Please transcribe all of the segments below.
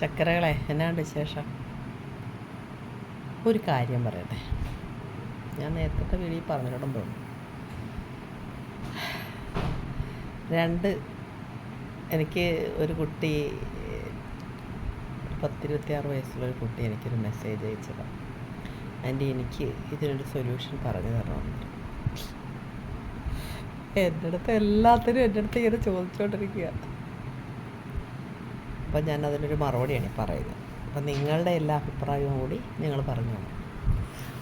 ചക്കരകളെ എന്നാണ്ട് വിശേഷം? ഒരു കാര്യം പറയട്ടെ. ഞാൻ നേരത്തെ വീഡിയോ പറഞ്ഞിട്ടുണ്ടെന്ന് തോന്നുന്നു. രണ്ട് എനിക്ക് ഒരു കുട്ടി പത്തിരുപത്തിയാറ് വയസ്സുള്ള ഒരു കുട്ടി എനിക്കൊരു മെസ്സേജ് അയച്ചതാണ് ആന്റി എനിക്ക് ഇതിനൊരു സൊല്യൂഷൻ പറഞ്ഞു തരണമെന്ന്. എന്റെ അടുത്ത് എല്ലാത്തിനും എന്റെ അടുത്ത് ഇങ്ങനെ ചോദിച്ചുകൊണ്ടിരിക്കുക അപ്പം ഞാൻ അതിനൊരു മറുപടിയാണ് പറയുന്നത്. അപ്പം നിങ്ങളുടെ എല്ലാ അഭിപ്രായവും കൂടി നിങ്ങൾ പറഞ്ഞു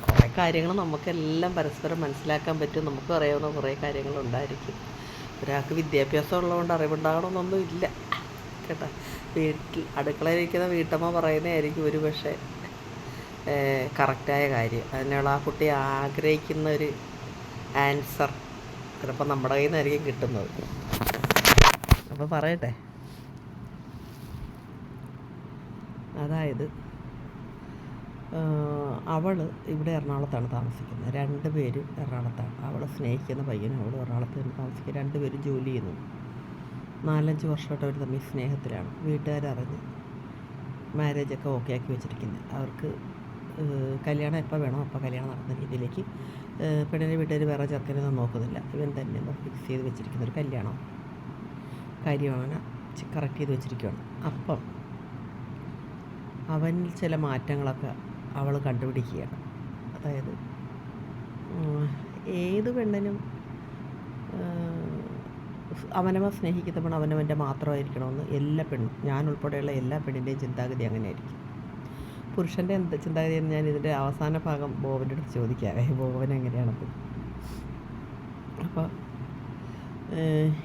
കുറേ കാര്യങ്ങൾ നമുക്കെല്ലാം പരസ്പരം മനസ്സിലാക്കാൻ പറ്റും. നമുക്ക് അറിയാവുന്ന കുറേ കാര്യങ്ങളുണ്ടായിരിക്കും. ഒരാൾക്ക് വിദ്യാഭ്യാസം ഉള്ളതുകൊണ്ട് അറിവുണ്ടാകണമെന്നൊന്നും ഇല്ല. കേട്ടോ? വീട്ടിൽ അടുക്കളയിലിരിക്കുന്ന വീട്ടമ്മ പറയുന്നതായിരിക്കും ഒരു പക്ഷേ കറക്റ്റായ കാര്യം. അതിനുള്ള ആ കുട്ടി ആഗ്രഹിക്കുന്ന ഒരു ആൻസർ ചിലപ്പോൾ നമ്മുടെ കയ്യിൽ നിന്നായിരിക്കും കിട്ടുന്നത്. അപ്പോൾ പറയട്ടെ? അതായത് അവൾ ഇവിടെ എറണാകുളത്താണ് താമസിക്കുന്നത്. രണ്ട് പേരും എറണാകുളത്താണ്. അവൾ സ്നേഹിക്കുന്ന പയ്യനും അവൾ എറണാകുളത്ത് തന്നെ താമസിക്കുക രണ്ട് പേരും ജോലി ചെയ്യുന്നു. നാലഞ്ച് വർഷമായിട്ട് അവർ തമ്മിൽ സ്നേഹത്തിലാണ്. വീട്ടുകാരറിഞ്ഞ് മാരേജൊക്കെ ഓക്കെ ആക്കി വെച്ചിരിക്കുന്നത് അവർക്ക് കല്യാണം എപ്പോൾ വേണോ അപ്പോൾ കല്യാണം നടന്ന രീതിയിലേക്ക് പെണ്ണിന്റെ വീട്ടുകാർ വേറെ ചെറുക്കനൊന്നും നോക്കുന്നില്ല. ഇവൻ തന്നെ ഫിക്സ് ചെയ്ത് വെച്ചിരിക്കുന്ന ഒരു കല്യാണം. കാര്യമാണ് കറക്റ്റ് ചെയ്ത് വെച്ചിരിക്കുകയാണ് അപ്പം അവനിൽ ചില മാറ്റങ്ങളൊക്കെ അവൾ കണ്ടുപിടിക്കുകയാണ്. അതായത് ഏത് പെണ്ണിനും അവനവ സ്നേഹിക്കുന്ന പെണ്ണ് അവനവന്റെ മാത്രമായിരിക്കണമെന്ന് എല്ലാ പെണ്ണും ഞാൻ ഉൾപ്പെടെയുള്ള എല്ലാ പെണ്ണിന്റെയും ചിന്താഗതി അങ്ങനെയായിരിക്കും. പുരുഷന്റെ എന്ത് ചിന്താഗതി എന്ന് ഞാൻ ഇതിന്റെ അവസാന ഭാഗം ബോബന്റെ അടുത്ത് ചോദിക്കാവേ. ബോബൻ എങ്ങനെയാണത്? അപ്പോൾ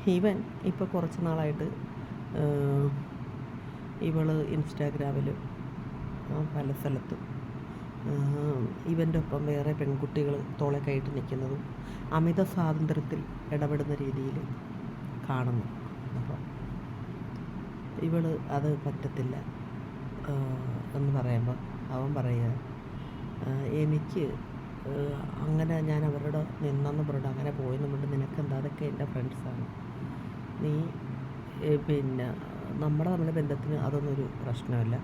ഇവൻ ഇപ്പോൾ കുറച്ച് നാളായിട്ട് ഇവൾ ഇൻസ്റ്റാഗ്രാമിലും പല സ്ഥലത്തും. ഇവന്റെ ഒപ്പം വേറെ പെൺകുട്ടികൾ തോളെ കയറ്റി നിൽക്കുന്നതും അമിത സ്വാതന്ത്ര്യത്തിൽ ഇടപെടുന്ന രീതിയിൽ കാണുന്നു. അപ്പോൾ ഇവൾ അത് പറ്റത്തില്ല എന്ന് പറയുമ്പോൾ അവൻ പറയുക എനിക്ക് അങ്ങനെ ഞാൻ അവരുടെ നിന്നെന്ന് പറഞ്ഞു അങ്ങനെ പോയെന്ന് പറഞ്ഞു നിനക്കെന്താ? അതൊക്കെ എന്റെ ഫ്രണ്ട്സാണ്. നീ പിന്നെ നമ്മുടെ നമ്മുടെ ബന്ധത്തിന് അതൊന്നും ഒരു പ്രശ്നമല്ല.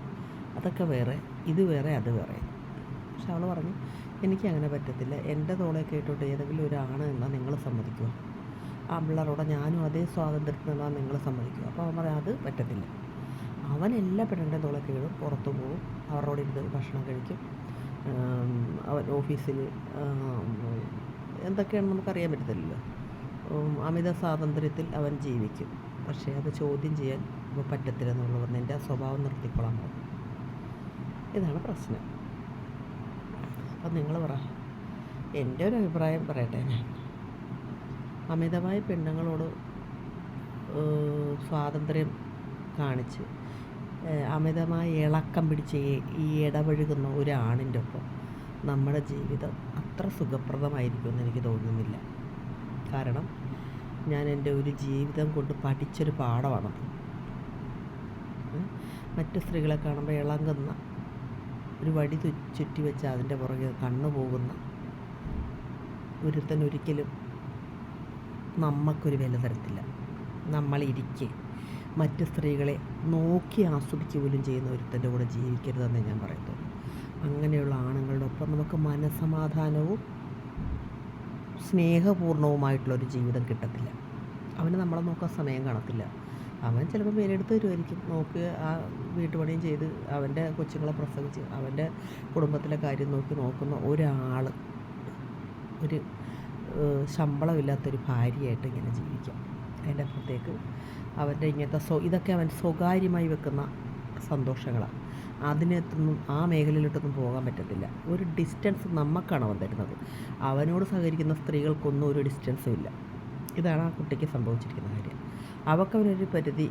അതൊക്കെ വേറെ ഇത് വേറെ അത് വേറെ. പക്ഷെ അവൾ പറഞ്ഞു എനിക്ക് അങ്ങനെ പറ്റത്തില്ല. എന്റെ തോളെ കേട്ടോട്ട് ഏതെങ്കിലും ഒരു ആണ് എന്നാൽ നിങ്ങൾ സമ്മതിക്കുക. ആ പിള്ളേരോടെ ഞാനും അതേ സ്വാതന്ത്ര്യത്തിൽ നിന്നാൽ നിങ്ങൾ സമ്മതിക്കുക. അപ്പോൾ അവൻ പറയാം അത് പറ്റത്തില്ല. അവൻ എല്ലാ പെണ്ണിന്റെ തോളെ കേടും പുറത്തു പോകും അവരോട് ഇരുന്ന് ഭക്ഷണം കഴിക്കും. അവൻ ഓഫീസിൽ എന്തൊക്കെയാണെന്ന് നമുക്കറിയാൻ പറ്റത്തില്ലല്ലോ. അമിത സ്വാതന്ത്ര്യത്തിൽ അവൻ ജീവിക്കും. പക്ഷേ അത് ചോദ്യം ചെയ്യാൻ ഇപ്പോൾ പറ്റത്തില്ല ആ എന്റെ സ്വഭാവം നിർത്തിക്കൊള്ളാൻ പറഞ്ഞു ഇതാണ് പ്രശ്നം. അപ്പം നിങ്ങൾ പറ. എന്റെ ഒരു അഭിപ്രായം പറയട്ടെ ഞാൻ. അമിതമായ പെണ്ണുങ്ങളോട് സ്വാതന്ത്ര്യം കാണിച്ച് അമിതമായ ഇളക്കം പിടിച്ച് ഈ ഇടപഴകുന്ന ഒരാണിന്റെ ഒപ്പം നമ്മുടെ ജീവിതം അത്ര സുഖപ്രദമായിരിക്കുമെന്ന് എനിക്ക് തോന്നുന്നില്ല. കാരണം ഞാൻ എന്റെ ഒരു ജീവിതം കൊണ്ട് പഠിച്ചൊരു പാഠമാണത്. മറ്റു സ്ത്രീകളെ കാണുമ്പോൾ ഇളകുന്ന ഒരു വടി ചുറ്റി വെച്ച് അതിന്റെ പുറകെ കണ്ണു പോകുന്ന ഒരുത്തൻ ഒരിക്കലും നമുക്കൊരു വില തരത്തില്ല. നമ്മളിരിക്കെ മറ്റ് സ്ത്രീകളെ നോക്കി ആസ്വദിക്കുക പോലും ചെയ്യുന്ന ഒരുത്തന്റെ കൂടെ ജീവിക്കരുതെന്നേ ഞാൻ പറയത്തുള്ളൂ. അങ്ങനെയുള്ള ആണുങ്ങളുടെ ഒപ്പം നമുക്ക് മനസമാധാനവും സ്നേഹപൂർണവുമായിട്ടുള്ളൊരു ജീവിതം കിട്ടത്തില്ല. അവന് നമ്മളെ നോക്കാൻ സമയം കാണത്തില്ല. അവൻ ചിലപ്പോൾ പേരെടുത്ത് വരുമായിരിക്കും നോക്കുക ആ വീട്ടുപണിയും ചെയ്ത് അവന്റെ കൊച്ചുങ്ങളെ പ്രസവിച്ച് അവന്റെ കുടുംബത്തിലെ കാര്യം നോക്കി നോക്കുന്ന ഒരാൾ ഒരു ശമ്പളമില്ലാത്തൊരു ഭാര്യയായിട്ട് ഇങ്ങനെ ജീവിക്കാം. അതിന്റെ അപ്പുറത്തേക്ക് അവന്റെ ഇങ്ങനത്തെ സ്വ ഇതൊക്കെ അവൻ സ്വകാര്യമായി വെക്കുന്ന സന്തോഷങ്ങളാണ്. അതിനകത്തൊന്നും ആ മേഖലയിലോട്ടൊന്നും പോകാൻ പറ്റത്തില്ല. ഒരു ഡിസ്റ്റൻസ് നമുക്കാണ് അവൻ തരുന്നത്. അവനോട് സഹകരിക്കുന്ന സ്ത്രീകൾക്കൊന്നും ഒരു ഡിസ്റ്റൻസും ഇല്ല. ഇതാണ് ആ കുട്ടിക്ക് സംഭവിച്ചിരിക്കുന്ന കാര്യം. അവർക്ക് അവനൊരു പരിധി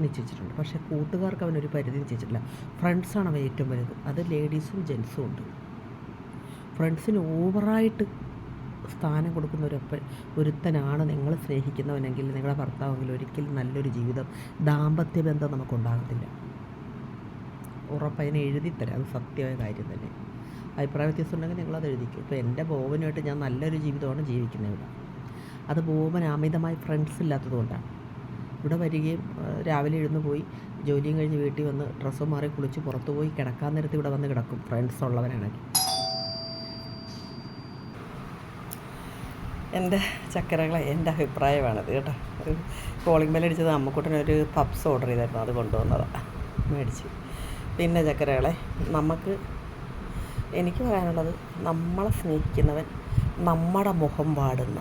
നിശ്ചയിച്ചിട്ടുണ്ട്. പക്ഷേ കൂട്ടുകാർക്ക് അവനൊരു പരിധി നിശ്ചയിച്ചിട്ടില്ല. ഫ്രണ്ട്സാണ് അവൻ ഏറ്റവും വലുത്. അത് ലേഡീസും ജെൻസും ഉണ്ട്. ഫ്രണ്ട്സിന് ഓവറായിട്ട് സ്ഥാനം കൊടുക്കുന്ന ഒരു ഒരുത്തനാണ് നിങ്ങൾ സ്നേഹിക്കുന്നവനെങ്കിൽ നിങ്ങളുടെ ഭർത്താവെങ്കിൽ ഒരിക്കലും നല്ലൊരു ജീവിതം ദാമ്പത്യ ബന്ധം നമുക്കുണ്ടാകത്തില്ല ഉറപ്പതിനെ എഴുതിത്തരാം അത് സത്യമായ കാര്യം തന്നെ. അഭിപ്രായ വ്യത്യാസം ഉണ്ടെങ്കിൽ നിങ്ങളത് എഴുതിക്കും. ഇപ്പോൾ എന്റെ ബോവനുമായിട്ട് ഞാൻ നല്ലൊരു ജീവിതമാണ് ജീവിക്കുന്നത് ഇവിടെ. അത് പോകുമ്പോൾ അമിതമായി ഫ്രണ്ട്സ് ഇല്ലാത്തതുകൊണ്ടാണ് ഇവിടെ വരികയും രാവിലെ എഴുന്ന് പോയി ജോലിയും കഴിഞ്ഞ് വീട്ടിൽ വന്ന് ഡ്രസ്സ് മാറി കുളിച്ച് പുറത്ത് പോയി കിടക്കാൻ നേരത്ത് ഇവിടെ വന്ന് കിടക്കും ഫ്രണ്ട്സ് ഉള്ളവനാണെങ്കിൽ എന്റെ ചക്കരകളെ എന്റെ അഭിപ്രായമാണത് കേട്ടോ. കോളിംഗ് ബെല്ല് അടിച്ചത് അമ്മക്കൂട്ടനൊരു പപ്സ് ഓർഡർ ചെയ്തായിരുന്നു അത് കൊണ്ടുവന്നതാണ് മേടിച്ച്. പിന്നെ ചക്കരകളെ നമുക്ക് എനിക്ക് പറയാനുള്ളത് നമ്മളെ സ്നേഹിക്കുന്നവൻ നമ്മുടെ മുഖം വാടുന്ന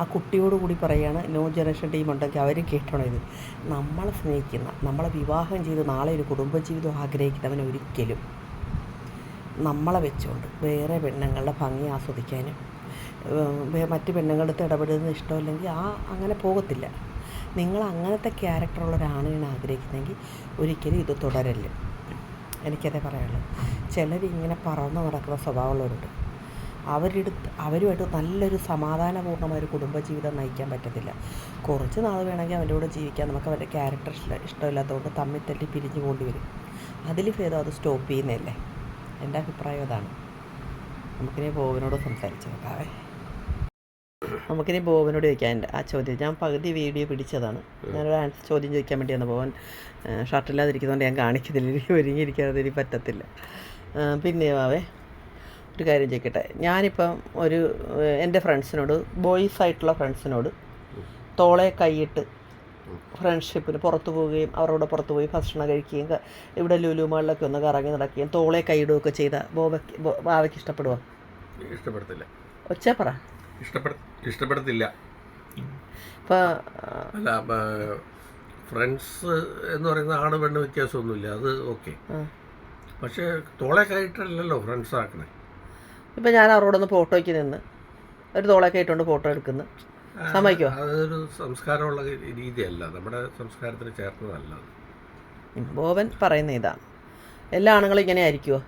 ആ കുട്ടിയോട് കൂടി പറയുകയാണ് ന്യൂ ജനറേഷൻ ടീം ഉണ്ടെങ്കിൽ അവർ കേട്ടോണം ഇത്. നമ്മളെ സ്നേഹിക്കുന്ന നമ്മളെ വിവാഹം ചെയ്ത് നാളെ ഒരു കുടുംബജീവിതം ആഗ്രഹിക്കുന്നവൻ ഒരിക്കലും നമ്മളെ വെച്ചുകൊണ്ട് വേറെ പെണ്ണുങ്ങളുടെ ഭംഗി ആസ്വദിക്കാനും മറ്റു പെണ്ണുങ്ങളുടെ അടുത്ത് ഇടപെടുന്നത് ഇഷ്ടമില്ലെങ്കിൽ ആ അങ്ങനെ പോകത്തില്ല. നിങ്ങൾ അങ്ങനത്തെ ക്യാരക്ടറുള്ള ഒരാണിനെ ആഗ്രഹിക്കുന്നെങ്കിൽ ഒരിക്കലും ഇത് തുടരല്ല എനിക്കതേ പറയാനുള്ളൂ. ചിലരിങ്ങനെ പറന്ന് നടക്കുന്ന സ്വഭാവമുള്ളവരുണ്ട്. അവരെടുത്ത് അവരുമായിട്ട് നല്ലൊരു സമാധാനപൂർണമായ ഒരു കുടുംബജീവിതം നയിക്കാൻ പറ്റത്തില്ല. കുറച്ച് നാൾ വേണമെങ്കിൽ അവന്റെ കൂടെ ജീവിക്കാൻ നമുക്ക് അവന്റെ ക്യാരക്ടർ ഇഷ്ട ഇഷ്ടമില്ലാത്തതുകൊണ്ട് തമ്മിൽ തല്ലി പിരിഞ്ഞു പോകേണ്ടി വരും. അതിൽ ഭേദം അത് സ്റ്റോപ്പ് ചെയ്യുന്നതല്ലേ? എന്റെ അഭിപ്രായം അതാണ് നമുക്കിനി ബോബനോട് സംസാരിച്ച് നോക്കാവേ. നമുക്കിനി ബോബനോട് ചോദിക്കാം. എന്റെ ആ ചോദ്യം ഞാൻ പകുതി വീഡിയോ പിടിച്ചതാണ്. ഞാനൊരു ആൻസർ ചോദ്യം ചോദിക്കാൻ വേണ്ടിയാണ് ബോബൻ ഷർട്ടില്ലാതിരിക്കുന്നതുകൊണ്ട് ഞാൻ കാണിക്കുന്നില്ല. എനിക്ക് ഒരുങ്ങിയിരിക്കാതെ പറ്റത്തില്ല. പിന്നെ വാവേ ഒരു കാര്യം ചോദിക്കട്ടെ? ഞാനിപ്പം ഒരു എന്റെ ഫ്രണ്ട്സിനോട് ബോയ്സ് ആയിട്ടുള്ള ഫ്രണ്ട്സിനോട് തോളെ കൈയിട്ട് ഫ്രണ്ട്ഷിപ്പിന് പുറത്തു പോവുകയും അവരോട് പുറത്തു പോയി ഭക്ഷണം കഴിക്കുകയും ഇവിടെ ലുലു മാളിലൊക്കെ ഒന്ന് കറങ്ങി നടക്കുകയും തോളെ കൈയിടുകയൊക്കെ ചെയ്ത ബോബയ്ക്ക് ബാവയ്ക്ക് ഇഷ്ടപ്പെടുവോ? ഇഷ്ടപ്പെടത്തില്ല. ഒച്ച പറ. ഇഷ്ടപ്പെട ഇഷ്ടപ്പെടത്തില്ല. ഇപ്പോൾ ഫ്രണ്ട്സ് എന്ന് പറയുന്ന ആണ് പെണ്ണ് വ്യത്യാസമൊന്നുമില്ല. അത് ഓക്കെ. പക്ഷേ തോളെ കൈയിട്ടല്ലല്ലോ ഫ്രണ്ട്സ് ആക്കണേ ഇപ്പം ഞാൻ അവരോടൊന്ന് ഫോട്ടോയ്ക്ക് നിന്ന് ഒരു തോളൊക്കെ ഇട്ടുകൊണ്ട് ഫോട്ടോ എടുക്കുന്നു. സമ്മതിക്കോ? അതൊരു സംസ്കാരമുള്ള രീതിയല്ല. നമ്മുടെ സംസ്കാരത്തിന് ചേർന്നതല്ല ബോബൻ പറയുന്ന ഇതാണ് എല്ലാ ആണുങ്ങളും ഇങ്ങനെ ആയിരിക്കുമോ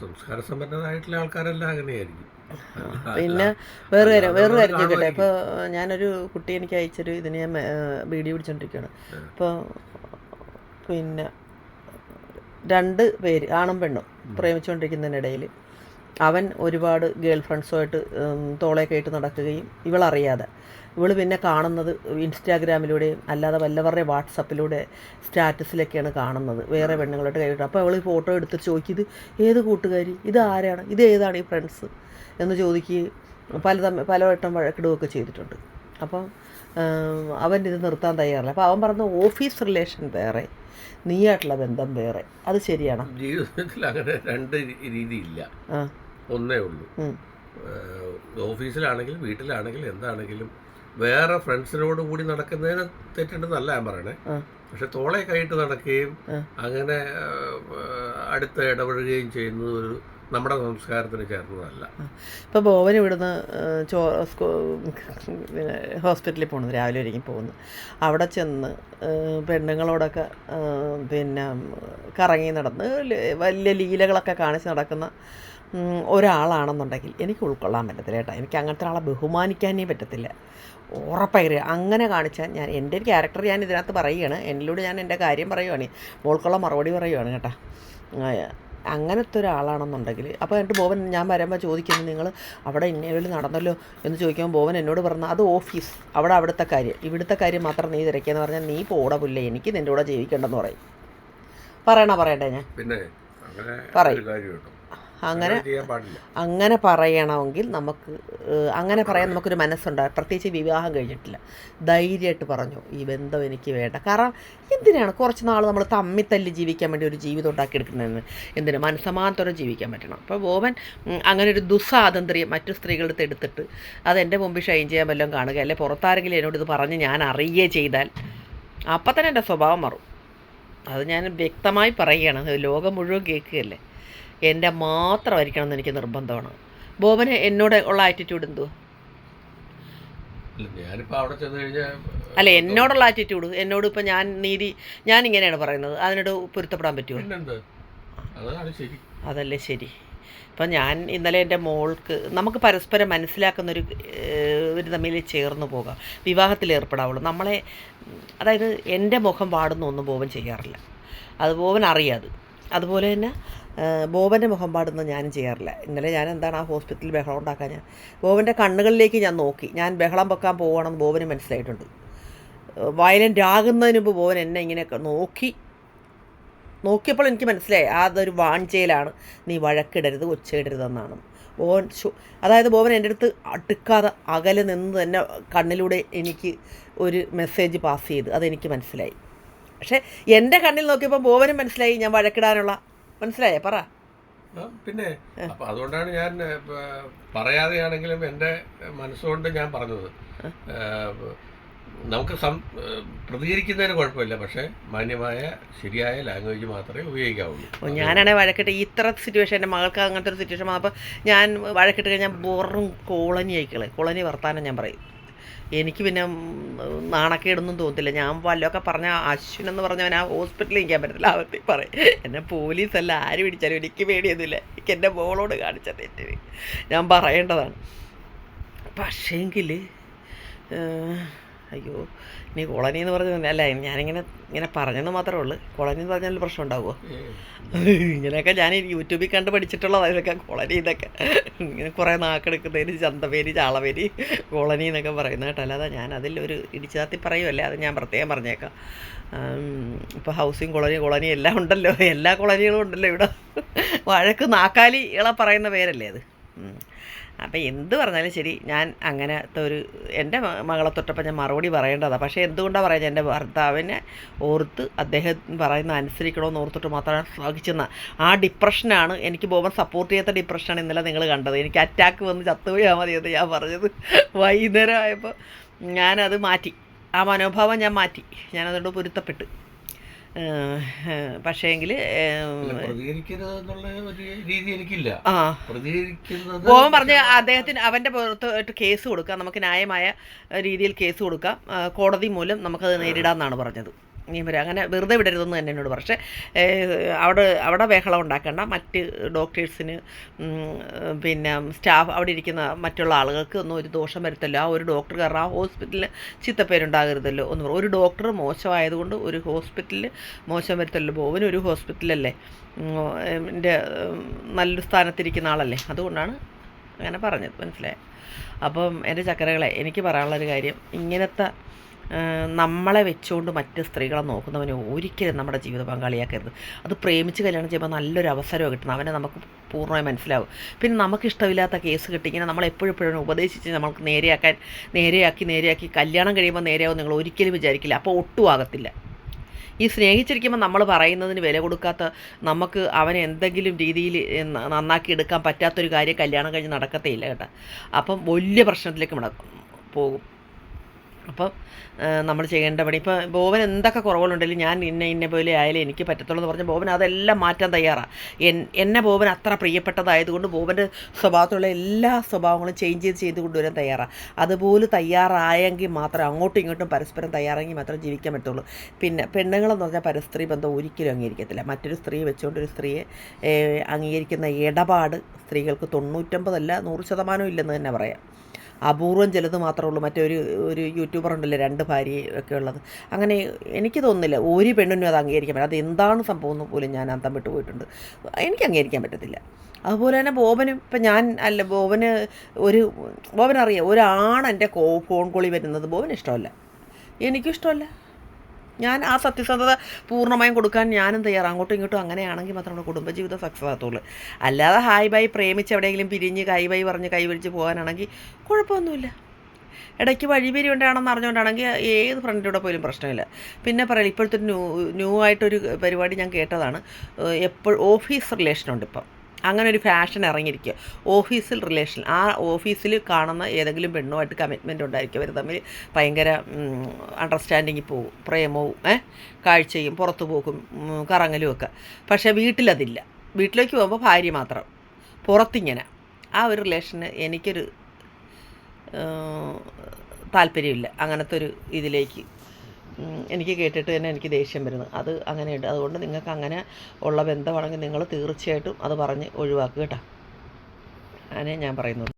സംസ്കാര സമ്പന്നരായിട്ടുള്ള ആൾക്കാരെല്ലാം അങ്ങനെയായിരിക്കും. പിന്നെ വേറെ കാര്യം വേറെ കാര്യം. ചോദിക്കട്ടെ. ഇപ്പോൾ ഞാനൊരു കുട്ടി എനിക്ക് അയച്ചൊരു ഇതിന് ഞാൻ വീഡിയോ പിടിച്ചോണ്ടിരിക്കുകയാണ് അപ്പോൾ പിന്നെ രണ്ട് പേര് ആണും പെണ്ണും പ്രേമിച്ചുകൊണ്ടിരിക്കുന്നതിനിടയിൽ അവൻ ഒരുപാട് ഗേൾ ഫ്രണ്ട്സുമായിട്ട് തോളെ കയറ്റി നടക്കുകയും ഇവളറിയാതെ. ഇവൾ പിന്നെ കാണുന്നത് ഇൻസ്റ്റാഗ്രാമിലൂടെയും അല്ലാതെ വല്ലവരുടെ വാട്സപ്പിലൂടെ സ്റ്റാറ്റസിലൊക്കെയാണ് കാണുന്നത്. വേറെ പെണ്ണുങ്ങളായിട്ട് കഴിഞ്ഞു അപ്പോൾ അവൾ ഫോട്ടോ എടുത്ത് ചോദിക്കും ഇത് ഏത് കൂട്ടുകാരി? ഇത് ആരാണ്? ഇത് ഏതാണ് ഈ ഫ്രണ്ട്സ്? എന്ന് ചോദിക്കുകയും പല തമ്മിൽ പലവട്ടം വഴക്കിടുകയൊക്കെ ചെയ്തിട്ടുണ്ട്. അപ്പം അവൻ ഇത് നിർത്താൻ തയ്യാറില്ല. അപ്പോൾ അവൻ പറഞ്ഞ ഓഫീസ് റിലേഷൻ വേറെ. നീയായിട്ടുള്ള ബന്ധം വേറെ. അത് ശരിയാണ്. ജീവിതത്തിൽ അങ്ങനെ രണ്ട് രീതിയില്ല. ഒന്നേ ഉള്ളൂ. ഓഫീസിലാണെങ്കിലും വീട്ടിലാണെങ്കിലും എന്താണെങ്കിലും വേറെ ഫ്രണ്ട്സിനോട് കൂടി നടക്കുന്നതിന് തെറ്റുണ്ടെന്നല്ല ഞാൻ പറയണേ. പക്ഷെ തോളെ കൈയിട്ട് നടക്കുകയും അങ്ങനെ അടുത്ത് ഇടപഴകുകയും ചെയ്യുന്നത് ഒരു നമ്മുടെ സംസ്കാരത്തിന് ചേർന്നതല്ല. ഇപ്പോൾ ബോവൻ ഇവിടുന്ന് ചോ ഹോസ്പിറ്റലിൽ പോകുന്നു രാവിലെ ഒരുങ്ങി പോകുന്നു അവിടെ ചെന്ന് പെണ്ണുങ്ങളോടൊക്കെ പിന്നെ കറങ്ങി നടന്ന് വലിയ ലീലകളൊക്കെ കാണിച്ച് നടക്കുന്ന ഒരാളാണെന്നുണ്ടെങ്കിൽ എനിക്ക് ഉൾക്കൊള്ളാൻ പറ്റത്തില്ല കേട്ടോ. എനിക്ക് അങ്ങനത്തെ ആളെ ബഹുമാനിക്കാനേ പറ്റത്തില്ല. ഉറപ്പായി അങ്ങനെ കാണിച്ചാൽ ഞാൻ എന്റെ ഒരു ക്യാരക്ടർ ഞാൻ ഇതിനകത്ത് പറയുകയാണ്. എന്നിലൂടെ ഞാൻ എന്റെ കാര്യം പറയുവാണ്. മോൾക്കുള്ള മറുപടി പറയുവാണ് കേട്ടോ. അങ്ങനത്തെ ഒരാളാണെന്നുണ്ടെങ്കിൽ അപ്പോൾ എന്നിട്ട് ബോവൻ ഞാൻ വരുമ്പോൾ ചോദിക്കുന്നു നിങ്ങൾ അവിടെ ഇന്നേലും നടന്നല്ലോ? എന്ന് ചോദിക്കുമ്പോൾ ബോവൻ എന്നോട് പറഞ്ഞു അത് ഓഫീസ് അവിടെ അവിടുത്തെ കാര്യം ഇവിടുത്തെ കാര്യം മാത്രം നീ തിരക്കിയെന്ന് പറഞ്ഞാൽ നീ പോടാ പുല്ലേ എനിക്ക് നിന്റെ കൂടെ ജീവിക്കണ്ടെന്ന് പറയും. പറയണ പറയട്ടെ ഞാൻ? പിന്നെ പറയ്. അങ്ങനെ അങ്ങനെ പറയണമെങ്കിൽ നമുക്ക് അങ്ങനെ പറയാൻ നമുക്കൊരു മനസ്സുണ്ടാകും പ്രത്യേകിച്ച് വിവാഹം കഴിഞ്ഞിട്ടില്ല. ധൈര്യമായിട്ട് പറഞ്ഞു ഈ ബന്ധം എനിക്ക് വേണ്ട. കാരണം എന്തിനാണ് കുറച്ച് നാൾ നമ്മൾ തമ്മിൽ തല്ലി ജീവിക്കാൻ വേണ്ടി ഒരു ജീവിതം ഉണ്ടാക്കിയെടുക്കുന്നതെന്ന്? എന്തിനു? മനസ്സമാനത്തോടെ ജീവിക്കാൻ പറ്റണം. അപ്പോൾ ബോവൻ അങ്ങനെ ഒരു ദുസ്വാതന്ത്ര്യം മറ്റു സ്ത്രീകളുടെ അടുത്ത് എടുത്തിട്ട് അത് എന്റെ മുമ്പിൽ ഷൈൻ ചെയ്യാൻ വല്ലതും കാണുക. അല്ലെ പുറത്താരെങ്കിലും എന്നോട് ഇത് പറഞ്ഞ് ഞാൻ അറിയുകയോ ചെയ്താൽ അപ്പം തന്നെ എന്റെ സ്വഭാവം മാറും. അത് ഞാൻ വ്യക്തമായി പറയുകയാണ് ലോകം മുഴുവൻ കേൾക്കുകയല്ലേ? എന്റെ മാത്രമായിരിക്കണം എന്ന് എനിക്ക് നിർബന്ധമാണ്. ബോബന് എന്നോട് ഉള്ള ആറ്റിറ്റ്യൂഡ് കഴിഞ്ഞാൽ അല്ല എന്നോടുള്ള ആറ്റിറ്റ്യൂഡ് എന്നോട് ഇപ്പം ഞാൻ നീതി ഞാൻ ഇങ്ങനെയാണ് പറയുന്നത്. അതിനോട് പൊരുത്തപ്പെടാൻ പറ്റുമോ അതല്ലേ ശരി. ഇപ്പം ഞാൻ ഇന്നലെ എന്റെ മോൾക്ക് നമുക്ക് പരസ്പരം മനസ്സിലാക്കുന്നൊരു ഒരു ഒരു തമ്മിൽ ചേർന്ന് പോകാം. വിവാഹത്തിൽ ഏർപ്പെടാവുള്ളൂ. നമ്മളെ അതായത് എന്റെ മുഖം പാടുന്ന ഒന്നും ബോവൻ ചെയ്യാറില്ല. അത് ബോവൻ അറിയാത്. അതുപോലെ തന്നെ ബോബന്റെ മുഖം പാടൊന്നും ഞാനും ചെയ്യാറില്ല. ഇന്നലെ ഞാൻ എന്താണ് ആ ഹോസ്പിറ്റലിൽ ബഹളം ഉണ്ടാക്കാൻ ഞാൻ ബോബന്റെ കണ്ണുകളിലേക്ക് ഞാൻ നോക്കി. ഞാൻ ബഹളം വെക്കാൻ പോവുകയാണെന്ന് ബോബന് മനസ്സിലായിട്ടുണ്ട്. വയലന്റ് ആകുന്നതിന് മുമ്പ് ബോബൻ എന്നെ ഇങ്ങനെ നോക്കി. നോക്കിയപ്പോൾ എനിക്ക് മനസ്സിലായി അതൊരു വാഞ്ചയിലാണ് നീ വഴക്കിടരുത് ഒച്ചയിടരുതെന്നാണ്. ബോവൻ അതായത് ബോബൻ എന്റെ അടുത്ത് അടുക്കാതെ അകലെ നിന്ന് തന്നെ കണ്ണിലൂടെ എനിക്ക് ഒരു മെസ്സേജ് പാസ് ചെയ്ത് അതെനിക്ക് മനസ്സിലായി. പക്ഷേ എന്റെ കണ്ണിൽ നോക്കിയപ്പോൾ ബോവനും മനസ്സിലായി ഞാൻ വഴക്കിടാനുള്ള. മനസ്സിലായേ? പറ. പിന്നെ അപ്പൊ അതുകൊണ്ടാണ് ഞാൻ പറയാതെയാണെങ്കിലും എന്റെ മനസ്സുകൊണ്ട് ഞാൻ പറഞ്ഞത്. നമുക്ക് സം പ്രതികരിക്കുന്നതിന് കുഴപ്പമില്ല പക്ഷേ മാന്യമായ ശരിയായ ലാംഗ്വേജ് മാത്രമേ ഉപയോഗിക്കാവുള്ളൂ. ഞാനാണെ ഞാനാണെങ്കിൽ വഴക്കിട്ട് ഇത്ര സിറ്റുവേഷൻ എന്റെ മകൾക്ക് അങ്ങനത്തെ ഒരു സിറ്റുവേഷൻ അപ്പോൾ ഞാൻ വഴക്കിട്ട് കഴിഞ്ഞാൽ ബോറും കോളനി ആയിക്കളെ കോളനി വർത്താനം ഞാൻ പറയും. എനിക്ക് പിന്നെ നാണക്കേടൊന്നും തോന്നില്ല ഞാൻ വല്ലതൊക്കെ പറഞ്ഞ അശ്വിൻ എന്ന് പറഞ്ഞവൻ ആ ഹോസ്പിറ്റലിൽ നിൽക്കാൻ പറ്റത്തില്ല. അവർക്ക് പറയും എന്നെ പോലീസല്ല ആര് പിടിച്ചാലും എനിക്ക് പേടിയൊന്നുമില്ല. എനിക്ക് എന്റെ മോളോട് കാണിച്ച തെറ്റിന് ഞാൻ പറയേണ്ടതാണ്. പക്ഷേങ്കിൽ അയ്യോ നീ കോളനി എന്ന് പറഞ്ഞു അല്ല ഞാനിങ്ങനെ ഇങ്ങനെ പറഞ്ഞെന്ന് മാത്രമേ ഉള്ളൂ. കോളനി എന്ന് പറഞ്ഞാൽ പ്രശ്നം ഉണ്ടാവുമോ? ഇങ്ങനെയൊക്കെ ഞാൻ യൂട്യൂബിൽ കണ്ട് പഠിച്ചിട്ടുള്ളതാണ് ഇതൊക്കെ കോളനി ഇതൊക്കെ ഇങ്ങനെ കുറേ നാക്കെടുക്കുന്നതിന് ചന്തപേര് ചാളപേര് കോളനി എന്നൊക്കെ പറയുന്നത് കേട്ടോ. അല്ലാതെ ഞാൻ അതിൽ ഒരു ഇടിച്ചാത്തി പറയുമല്ലേ അത് ഞാൻ പ്രത്യേകം പറഞ്ഞേക്കാം. ഇപ്പോൾ ഹൗസിങ് കോളനി കോളനി എല്ലാം ഉണ്ടല്ലോ. എല്ലാ കോളനികളും ഉണ്ടല്ലോ ഇവിടെ. വഴക്ക് നാക്കാലി ഇള പറയുന്ന പേരല്ലേ അത്. ഉം. അപ്പം എന്ത് പറഞ്ഞാലും ശരി. ഞാൻ അങ്ങനത്തെ ഒരു എന്റെ മകളെ തൊട്ടപ്പോൾ ഞാൻ മറുപടി പറയേണ്ടതാണ് പക്ഷേ എന്തുകൊണ്ടാണ് പറയുന്നത് എന്റെ ഭർത്താവിനെ ഓർത്ത് അദ്ദേഹം പറയുന്ന അനുസരിക്കണമെന്ന് ഓർത്തിട്ട് മാത്രമാണ് സാധിച്ചെന്ന ആ ഡിപ്രഷനാണ് എനിക്ക് ബോബൻ സപ്പോർട്ട് ചെയ്യാത്ത ഡിപ്രഷനാണ് ഇന്നലെ നിങ്ങൾ കണ്ടത്. എനിക്ക് അറ്റാക്ക് വന്ന് ചത്തുപോയാൽ എന്ന് ഞാൻ പറഞ്ഞത്. വൈകുന്നേരം ആയപ്പോൾ ഞാനത് മാറ്റി. ആ മനോഭാവം ഞാൻ മാറ്റി. ഞാനതുകൊണ്ട് പൊരുത്തപ്പെട്ട്. പക്ഷേങ്കിൽ ആ ബോബൻ പറഞ്ഞ് അദ്ദേഹത്തിന് അവന്റെ പുറത്തോട്ട് കേസ് കൊടുക്കാം. നമുക്ക് ന്യായമായ രീതിയിൽ കേസ് കൊടുക്കാം. കോടതി മൂലം നമുക്കത് നേരിടാമെന്നാണ് പറഞ്ഞത്. നിയമപരം അങ്ങനെ വെറുതെ വിടരുതെന്ന് തന്നെ എന്നോട് പക്ഷേ അവിടെ അവിടെ ബഹളം ഉണ്ടാക്കേണ്ട മറ്റ് ഡോക്ടേഴ്സിന് പിന്നെ സ്റ്റാഫ് അവിടെ ഇരിക്കുന്ന മറ്റുള്ള ആളുകൾക്ക് ഒന്നും ഒരു ദോഷം വരുത്തല്ലോ. ആ ഒരു ഡോക്ടർ കാരണം ആ ഹോസ്പിറ്റലിൽ ചീത്തപ്പേരുണ്ടാകരുതല്ലോ എന്ന് ഒരു ഡോക്ടർ മോശമായതുകൊണ്ട് ഒരു ഹോസ്പിറ്റലിൽ മോശം വരുത്തല്ലോ. ബോവൻ ഒരു ഹോസ്പിറ്റലല്ലേ? എന്റെ നല്ലൊരു സ്ഥാനത്തിരിക്കുന്ന ആളല്ലേ? അതുകൊണ്ടാണ് അങ്ങനെ പറഞ്ഞത്. മനസ്സിലായി? അപ്പം എന്റെ ചക്കരകളെ എനിക്ക് പറയാനുള്ളൊരു കാര്യം ഇങ്ങനത്തെ നമ്മളെ വെച്ചുകൊണ്ട് മറ്റ് സ്ത്രീകളെ നോക്കുന്നവനെ ഒരിക്കലും നമ്മുടെ ജീവിത പങ്കാളിയാക്കരുത്. അത് പ്രേമിച്ച് കല്യാണം ചെയ്യുമ്പോൾ നല്ലൊരു അവസരമാണ് കിട്ടുന്നത്. അവനെ നമുക്ക് പൂർണമായി മനസ്സിലാവും. പിന്നെ നമുക്ക് ഇഷ്ടമില്ലാത്ത കേസ് കിട്ടി ഇങ്ങനെ നമ്മൾ എപ്പോഴെപ്പോഴും ഉപദേശിച്ച് നമുക്ക് നേരെയാക്കാൻ നേരെയാക്കി നേരെയാക്കി കല്യാണം കഴിയുമ്പോൾ നേരെയാവും നിങ്ങൾ ഒരിക്കലും വിചാരിക്കില്ല. അപ്പോൾ ഒട്ടും ആകത്തില്ല. ഈ സ്നേഹിച്ചിരിക്കുമ്പോൾ നമ്മൾ പറയുന്നതിന് വില കൊടുക്കാത്ത നമുക്ക് അവനെ എന്തെങ്കിലും രീതിയിൽ നന്നാക്കി എടുക്കാൻ പറ്റാത്തൊരു കാര്യം കല്യാണം കഴിഞ്ഞ് നടക്കത്തേ ഇല്ല കേട്ടോ. അപ്പം വലിയ പ്രശ്നത്തിലേക്ക് നടക്കും പോകും. അപ്പം നമ്മൾ ചെയ്യേണ്ട പണി. ഇപ്പോൾ ബോബൻ എന്തൊക്കെ കുറവുകളുണ്ടെങ്കിലും ഞാൻ ഇന്ന ഇന്ന പോലെ ആയാലും എനിക്ക് പറ്റത്തുള്ളൂ എന്ന് പറഞ്ഞ ബോബൻ അതെല്ലാം മാറ്റാൻ തയ്യാറാണ് എന്നെ ബോബൻ അത്ര പ്രിയപ്പെട്ടതായതുകൊണ്ട് ബോബന്റെ സ്വഭാവത്തിലുള്ള എല്ലാ സ്വഭാവങ്ങളും ചേഞ്ച് ചെയ്ത് ചെയ്ത് കൊണ്ടുവരാൻ തയ്യാറാണ് അതുപോലെ തയ്യാറായെങ്കിൽ മാത്രം അങ്ങോട്ടും ഇങ്ങോട്ടും പരസ്പരം തയ്യാറെങ്കിൽ മാത്രം ജീവിക്കാൻ പറ്റുള്ളൂ. പിന്നെ പെണ്ണുങ്ങളെന്ന് പറഞ്ഞാൽ പരസ്ത്രീ ബന്ധം ഒരിക്കലും അംഗീകരിക്കത്തില്ല. മറ്റൊരു സ്ത്രീ വെച്ചുകൊണ്ട് ഒരു സ്ത്രീയെ അംഗീകരിക്കുന്ന ഇടപാട് സ്ത്രീകൾക്ക് തൊണ്ണൂറ്റമ്പതല്ല നൂറ് ശതമാനം ഇല്ലെന്ന് തന്നെ പറയാം. അപൂർവം ചിലത് മാത്രമേ ഉള്ളൂ. മറ്റേ ഒരു യൂട്യൂബർ ഉണ്ടല്ലോ രണ്ട് ഭാര്യ ഒക്കെ ഉള്ളത്. അങ്ങനെ എനിക്ക് തോന്നുന്നില്ല ഒരു പെണ്ണിനും അത് അംഗീകരിക്കാൻ പറ്റില്ല. അത് എന്താണ് സംഭവം എന്ന് പോലും ഞാൻ അന്തം വിട്ടു പോയിട്ടുണ്ട്. എനിക്ക് അംഗീകരിക്കാൻ പറ്റത്തില്ല. അതുപോലെ തന്നെ ബോബനും ഇപ്പം ഞാൻ അല്ല ബോബന് ഒരു ബോബനറിയാം. ഒരാണെന്റെ ഫോൺ കോളി വരുന്നത്. ബോബന് ഇഷ്ടമല്ല. എനിക്കും ഇഷ്ടമല്ല. ഞാൻ ആ സത്യസന്ധത പൂർണമായും കൊടുക്കാൻ ഞാനും തയ്യാറാണ് അങ്ങോട്ടും ഇങ്ങോട്ടും അങ്ങനെയാണെങ്കിൽ മാത്രം നമ്മുടെ കുടുംബജീവിതം സക്സസ് ആകത്തുള്ളൂ. അല്ലാതെ ഹായ് ബൈ പ്രേമിച്ച് എവിടെയെങ്കിലും പിരിഞ്ഞ് കൈ ബൈ പറഞ്ഞ് കൈ പിടിച്ച് പോകാനാണെങ്കിൽ കുഴപ്പമൊന്നുമില്ല. ഇടയ്ക്ക് വഴിപിരി ഉണ്ടാണെന്ന് അറിഞ്ഞുകൊണ്ടാണെങ്കിൽ ഏത് ഫ്രണ്ടിലൂടെ പോലും പ്രശ്നമില്ല. പിന്നെ പറയാം ഇപ്പോഴത്തെ ന്യൂ ന്യൂ ആയിട്ടൊരു പരിപാടി ഞാൻ കേട്ടതാണ്. എപ്പോൾ ഓഫീസ് റിലേഷനുണ്ട് ഇപ്പം. അങ്ങനെ ഒരു ഫാഷൻ ഇറങ്ങിയിരിക്കുക. ഓഫീസിൽ റിലേഷൻ ആ ഓഫീസിൽ കാണുന്ന ഏതെങ്കിലും പെണ്ണുമായിട്ട് കമ്മിറ്റ്മെന്റ് ഉണ്ടായിരിക്കും. അവർ തമ്മിൽ ഭയങ്കര അണ്ടർസ്റ്റാൻഡിങ്ങിൽ പോകും പ്രേമവും കാഴ്ചയും പുറത്തു പോക്കും ഉം, കറങ്ങലും ഒക്കെ. പക്ഷേ വീട്ടിലതില്ല. വീട്ടിലേക്ക് പോകുമ്പോൾ ഭാര്യ മാത്രം. പുറത്തിങ്ങനെ. ആ ഒരു റിലേഷന് എനിക്കൊരു താല്പര്യമില്ല. അങ്ങനത്തെ ഒരു ഇതിലേക്ക് എനിക്ക് കേട്ടിട്ട് തന്നെ എനിക്ക് ദേഷ്യം വരുന്നു. അത് അങ്ങനെയുണ്ട്. അതുകൊണ്ട് നിങ്ങൾക്ക് അങ്ങനെ ഉള്ള ബന്ധമാണെങ്കിൽ നിങ്ങൾ തീർച്ചയായിട്ടും അത് പറഞ്ഞ് ഒഴിവാക്കുക കേട്ടോ. അങ്ങനെ ഞാൻ പറയുന്നത്.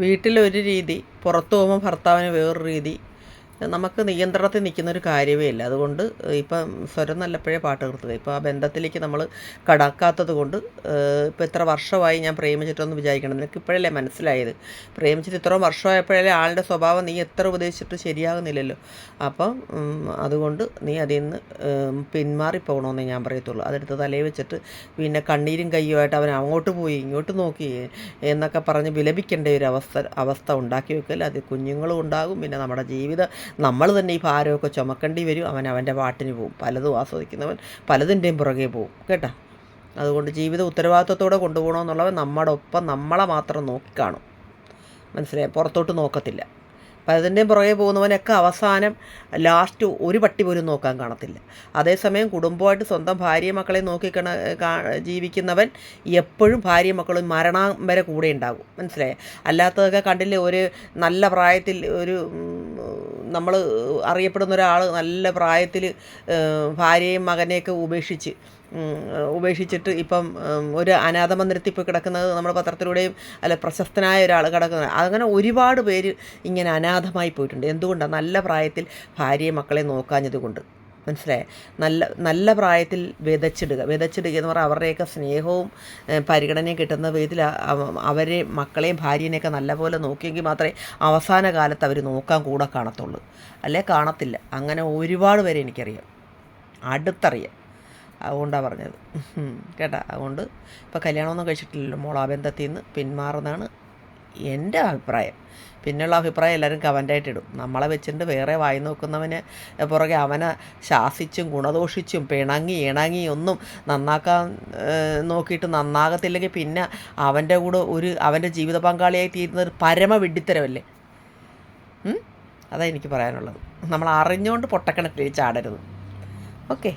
വീട്ടിലൊരു രീതി പുറത്തു പോകുമ്പോൾ ഭർത്താവിന് വേറൊരു രീതി നമുക്ക് നിയന്ത്രണത്തിൽ നിൽക്കുന്ന ഒരു കാര്യമേ ഇല്ല. അതുകൊണ്ട് ഇപ്പം സ്വരം നല്ലപ്പോഴേ പാട്ട് നിർത്തുക ഇപ്പോൾ ആ ബന്ധത്തിലേക്ക് നമ്മൾ കടക്കാത്തത് കൊണ്ട് ഇപ്പോൾ ഇത്ര വർഷമായി ഞാൻ പ്രേമിച്ചിട്ടൊന്ന് വിചാരിക്കണം നിനക്ക് ഇപ്പോഴല്ലേ മനസ്സിലായത്? പ്രേമിച്ചിട്ട് ഇത്രയും വർഷമായപ്പോഴല്ലേ ആളുടെ സ്വഭാവം നീ എത്ര ഉപദേശിച്ചിട്ട് ശരിയാകുന്നില്ലല്ലോ? അപ്പം അതുകൊണ്ട് നീ അതിൽ നിന്ന് പിന്മാറിപ്പോകണമെന്നേ ഞാൻ പറയത്തുള്ളൂ. അതെടുത്ത് തലയിൽ വെച്ചിട്ട് പിന്നെ കണ്ണീരും കയ്യുമായിട്ട് അവൻ അങ്ങോട്ട് പോയി ഇങ്ങോട്ട് നോക്കി എന്നൊക്കെ പറഞ്ഞ് വിലപിക്കേണ്ട ഒരു അവസ്ഥ അവസ്ഥ ഉണ്ടാക്കി വെക്കൽ അത് കുഞ്ഞുങ്ങളും ഉണ്ടാകും. പിന്നെ നമ്മുടെ ജീവിതം നമ്മൾ തന്നെ ഈ ഭാരമൊക്കെ ചുമക്കേണ്ടി വരും. അവൻ അവന്റെ പാട്ടിന് പോകും പലതും ആസ്വദിക്കുന്നവൻ പലതിന്റെയും പുറകെ പോകും കേട്ടോ? അതുകൊണ്ട് ജീവിത ഉത്തരവാദിത്വത്തോടെ കൊണ്ടുപോകണമെന്നുള്ളവൻ നമ്മുടെ ഒപ്പം നമ്മളെ മാത്രം നോക്കിക്കാണും മനസ്സിലായി? പുറത്തോട്ട് നോക്കത്തില്ല. പലതിന്റെയും പുറകെ പോകുന്നവനൊക്കെ അവസാനം ലാസ്റ്റ് ഒരു പട്ടി പോലും നോക്കാൻ കാണത്തില്ല. അതേസമയം കുടുംബമായിട്ട് സ്വന്തം ഭാര്യ മക്കളെ നോക്കിക്കണ ജീവിക്കുന്നവൻ എപ്പോഴും ഭാര്യ മക്കളും മരണം വരെ കൂടെ ഉണ്ടാകും മനസ്സിലായേ? അല്ലാത്തതൊക്കെ കണ്ടില്ലേ? ഒരു നല്ല പ്രായത്തിൽ ഒരു നമ്മൾ അറിയപ്പെടുന്ന ഒരാൾ നല്ല പ്രായത്തിൽ ഭാര്യയും മകനെയൊക്കെ ഉപേക്ഷിച്ച് ഉപേക്ഷിച്ചിട്ട് ഇപ്പം ഒരു അനാഥ മന്ദിരത്തിൽ കിടക്കുന്നത് നമ്മൾ പത്രത്തിലൂടെയും അല്ല പ്രശസ്തനായ ഒരാൾ കിടക്കുന്നത്. അങ്ങനെ ഒരുപാട് പേര് ഇങ്ങനെ അനാഥമായി പോയിട്ടുണ്ട്. എന്തുകൊണ്ടാണ് നല്ല പ്രായത്തിൽ ഭാര്യയെ മക്കളെ നോക്കാഞ്ഞത് കൊണ്ട്. മനസ്സിലായേ? നല്ല നല്ല പ്രായത്തിൽ വിതച്ചിടുക. വിതച്ചിടുക എന്ന് പറഞ്ഞാൽ അവരുടെയൊക്കെ സ്നേഹവും പരിഗണനയും കിട്ടുന്ന വിധത്തിൽ അവരെ മക്കളെയും ഭാര്യനെയൊക്കെ നല്ലപോലെ നോക്കിയെങ്കിൽ മാത്രമേ അവസാന കാലത്ത് അവർ നോക്കാൻ കൂടെ കാണത്തുള്ളൂ. അല്ലേ? കാണത്തില്ല. അങ്ങനെ ഒരുപാട് പേരെ എനിക്കറിയാം. അടുത്തറിയാം. അതുകൊണ്ടാണ് പറഞ്ഞത്. കേട്ടാ? അതുകൊണ്ട് ഇപ്പോൾ കല്യാണമൊന്നും കഴിച്ചിട്ടില്ലല്ലോ മോൾ ബന്ധത്തിൽ നിന്ന് പിന്മാറുന്നതാണ് എന്റെ അഭിപ്രായം. പിന്നെയുള്ള അഭിപ്രായം എല്ലാവരും കമന്റായിട്ട് ഇടും. നമ്മളെ വെച്ചിട്ട് വേറെ വായി നോക്കുന്നവന് പുറകെ അവനെ ശാസിച്ചും ഗുണദോഷിച്ചും പിണങ്ങി ഇണങ്ങി ഒന്നും നന്നാക്കാൻ നോക്കിയിട്ട് നന്നാകത്തില്ലെങ്കിൽ പിന്നെ അവന്റെ കൂടെ ഒരു അവന്റെ ജീവിത പങ്കാളിയായി തീരുന്ന ഒരു പരമ വിഡ്ഢിത്തരമല്ലേ? അതാണ് അതാ എനിക്ക് പറയാനുള്ളത്. നമ്മൾ അറിഞ്ഞുകൊണ്ട് പൊട്ടക്കിണറ്റിൽ ചാടരുത്. ഓക്കെ.